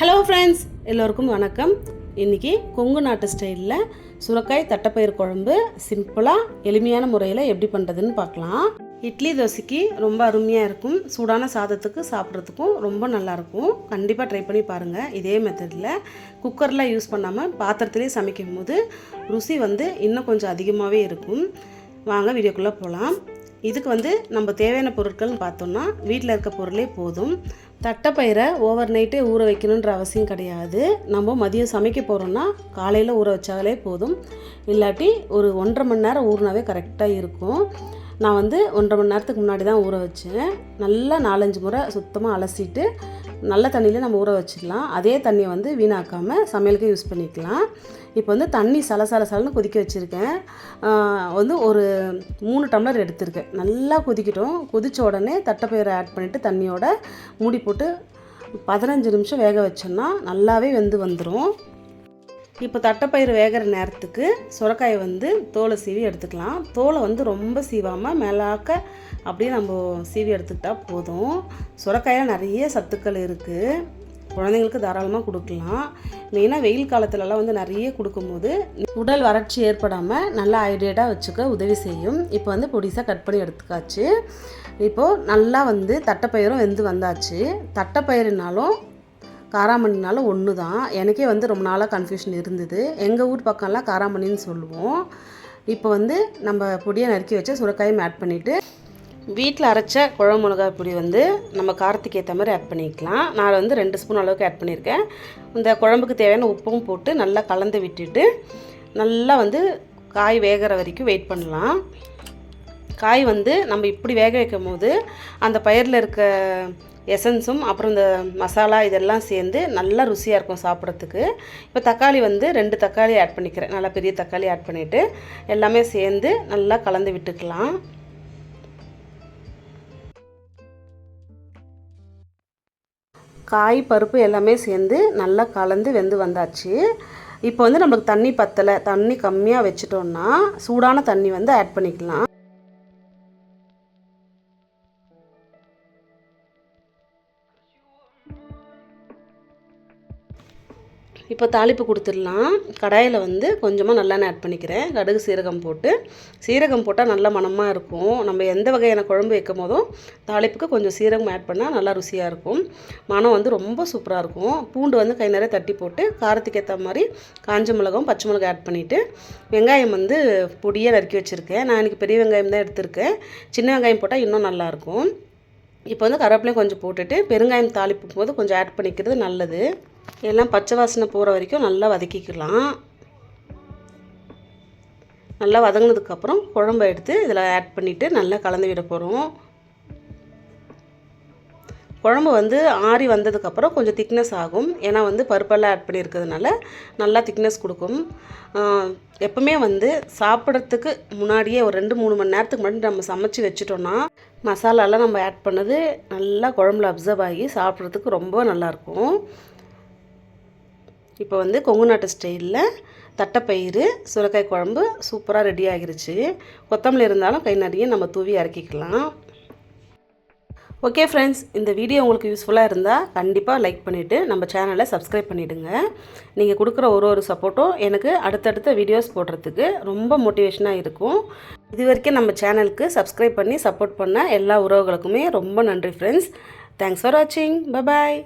Hello friends எல்லோருக்கும் வணக்கம். இன்றைக்கி கொங்கு நாட்டு ஸ்டைலில் சுரக்காய் தட்டைப்பயிர் குழம்பு சிம்பிளாக எளிமையான முறையில் எப்படி பண்ணுறதுன்னு பார்க்கலாம். இட்லி தோசைக்கு ரொம்ப அருமையாக இருக்கும். சூடான சாதத்துக்கு சாப்பிட்றதுக்கும் ரொம்ப நல்லாயிருக்கும் கண்டிப்பாக ட்ரை பண்ணி பாருங்கள் இதே மெத்தடில் குக்கரில் யூஸ் பண்ணாமல் பாத்திரத்துலேயே சமைக்கும் போது ருசி வந்து இன்னும் கொஞ்சம் அதிகமாகவே இருக்கும். வாங்க வீடியோக்குள்ளே போகலாம் இதுக்கு வந்து நம்ம தேவையான பொருட்கள்னு பார்த்தோம்னா வீட்டில் இருக்க பொருளே போதும். தட்டைப்பயிரை ஓவர் நைட்டே ஊற வைக்கணுன்ற அவசியம் கிடையாது. நம்ம மதியம் சமைக்க போகிறோன்னா காலையில் ஊற வச்சாலே போதும். இல்லாட்டி ஒரு ஒன்றரை மணி நேரம் ஊறினாவே கரெக்டாக இருக்கும். நான் வந்து ஒன்றரை மணி நேரத்துக்கு முன்னாடி தான் ஊற வச்சேன். நல்லா நாலஞ்சு முறை சுத்தமாக அலசிட்டு நல்ல தண்ணியில் நம்ம ஊற வச்சிடலாம் அதே தண்ணியை வந்து வீணாக்காமல் சமையலுக்கு யூஸ் பண்ணிக்கலாம். இப்போ வந்து தண்ணி சல சல சலன்னு கொதிக்க வச்சுருக்கேன். வந்து ஒரு மூணு டம்ளர் எடுத்திருக்கேன். நல்லா கொதிக்கட்டும். கொதித்த உடனே தட்டைப்பயிரை ஆட் பண்ணிவிட்டு தண்ணியோட மூடி போட்டு பதினஞ்சு நிமிஷம் வேக வச்சோம்னா நல்லாவே வெந்து வந்துடும் இப்போ தட்டைப்பயிறு வேகிற நேரத்துக்கு சுரக்காயை வந்து தோலை சீவி எடுத்துக்கலாம். தோலை வந்து ரொம்ப சீவாமல் மேலாக்க அப்படியே நம்ம சீவி எடுத்துக்கிட்டால் போதும். சுரக்காயில் நிறைய சத்துக்கள் இருக்குது குழந்தைங்களுக்கு தாராளமாக கொடுக்கலாம். மெயினாக வெயில் காலத்துலலாம் வந்து நிறைய கொடுக்கும்போது உடல் வறட்சி ஏற்படாமல் நல்லா ஹைட்ரேட்டாக வச்சுக்க உதவி செய்யும். இப்போ வந்து பொடிசாக கட் பண்ணி எடுத்துக்காச்சு. இப்போது நல்லா வந்து தட்டைப்பயிரும் வெந்து வந்தாச்சு. தட்டைப்பயிறுனாலும் காராமணினாலும் ஒன்று தான். எனக்கே வந்து ரொம்ப நாளாக கன்ஃபியூஷன் இருந்தது. எங்கள் ஊர் பக்கம்லாம் காராமணின்னு சொல்லுவோம். இப்போ வந்து நம்ம பொடியை நறுக்கி வச்ச சுரக்காயும் ஆட் பண்ணிவிட்டு வீட்டில் அரைச்ச குழம்பு மிளகாய் பொடி வந்து நம்ம காரத்துக்கு ஏற்ற மாதிரி ஆட் பண்ணிக்கலாம். நான் வந்து ரெண்டு ஸ்பூன் அளவுக்கு ஆட் பண்ணியிருக்கேன். இந்த குழம்புக்கு தேவையான உப்பும் போட்டு நல்லா கலந்து விட்டுட்டு நல்லா வந்து காய் வேகிற வரைக்கும் வெயிட் பண்ணலாம். காய் வந்து நம்ம இப்படி வேக வைக்கும் போது அந்த பயிரில் இருக்க எசன்ஸும் அப்புறம் இந்த மசாலா இதெல்லாம் சேர்ந்து நல்லா ருசியாக இருக்கும் சாப்பிட்றதுக்கு. இப்போ தக்காளி வந்து ரெண்டு தக்காளி ஆட் பண்ணிக்கிறேன். நல்லா பெரிய தக்காளி ஆட் பண்ணிவிட்டு எல்லாமே சேர்ந்து நல்லா கலந்து விட்டுக்கலாம். காய் பருப்பு எல்லாமே சேர்ந்து நல்லா கலந்து வெந்து வந்தாச்சு. இப்போ வந்து நம்மளுக்கு தண்ணி பத்தலை. தண்ணி கம்மியாக வச்சுட்டோன்னா சூடான தண்ணி வந்து ஆட் பண்ணிக்கலாம். இப்போ தாளிப்பு கொடுத்துடலாம். கடாயில் வந்து கொஞ்சமாக நல்லெண்ணெய் ஆட் பண்ணிக்கிறேன். கடுகு சீரகம் போட்டு. சீரகம் போட்டால் நல்ல மணமாக இருக்கும். நம்ம எந்த வகையான குழம்பு வைக்கும் போதும் தாளிப்புக்கு கொஞ்சம் சீரகம் ஆட் பண்ணால் நல்லா ருசியாக இருக்கும். மனம் வந்து ரொம்ப சூப்பராக இருக்கும். பூண்டு வந்து கை நிறைய தட்டி போட்டு காரத்துக்கு ஏற்ற மாதிரி காஞ்ச மிளகம் பச்சை மிளகாய் ஆட் பண்ணிவிட்டு வெங்காயம் வந்து பொடியாக நறுக்கி வச்சுருக்கேன். நான் இன்றைக்கி பெரிய வெங்காயம் தான் எடுத்திருக்கேன். சின்ன வெங்காயம் போட்டால் இன்னும் நல்லாயிருக்கும் இப்போ வந்து கருவேப்பிலையும் கொஞ்சம் போட்டுட்டு பெருங்காயம் தாளிப்பும் போது கொஞ்சம் ஆட் பண்ணிக்கிறது நல்லது. எல்லாம் பச்சை வாசனை போகிற வரைக்கும் நல்லா வதக்கிக்கலாம். நல்லா வதங்கினதுக்கப்புறம் குழம்பை எடுத்து இதில் ஆட் பண்ணிவிட்டு நல்லா கலந்து விட போகிறோம் குழம்பு வந்து ஆறி வந்ததுக்கப்புறம் கொஞ்சம் திக்னஸ் ஆகும். ஏன்னா வந்து பருப்பெல்லாம் ஆட் பண்ணியிருக்கிறதுனால நல்லா திக்னஸ் கொடுக்கும். எப்பவுமே வந்து சாப்பிட்றதுக்கு முன்னாடியே ஒரு ரெண்டு மூணு மணி நேரத்துக்கு முன்னாடி நம்ம சமைச்சு வச்சுட்டோன்னா மசாலாலாம் நம்ம ஆட் பண்ணது நல்லா குழம்புல அப்சர்வ் ஆகி சாப்பிட்றதுக்கு ரொம்ப நல்லாயிருக்கும் இப்போ வந்து கொங்கு நாட்டு ஸ்டைலில் தட்டைப்பயிறு சுரக்காய் குழம்பு சூப்பராக ரெடி ஆகிருச்சு. கொத்தமல்லி இருந்தாலும் கை நிறைய நம்ம தூவி இறக்கிக்கலாம். ஓகே ஃப்ரெண்ட்ஸ் இந்த வீடியோ உங்களுக்கு யூஸ்ஃபுல்லாக இருந்தால் கண்டிப்பாக லைக் பண்ணிவிட்டு நம்ம சேனலை சப்ஸ்கிரைப் பண்ணிவிடுங்க நீங்கள் கொடுக்குற ஒரு ஒரு சப்போர்ட்டும் எனக்கு அடுத்தடுத்த வீடியோஸ் போடுறதுக்கு ரொம்ப மோட்டிவேஷனாக இருக்கும். இது வரைக்கும் நம்ம சேனலுக்கு சப்ஸ்கிரைப் பண்ணி சப்போர்ட் பண்ண எல்லா உறவுகளுக்குமே ரொம்ப நன்றி ஃப்ரெண்ட்ஸ் தேங்க்ஸ் ஃபார் வாட்சிங் பபாய்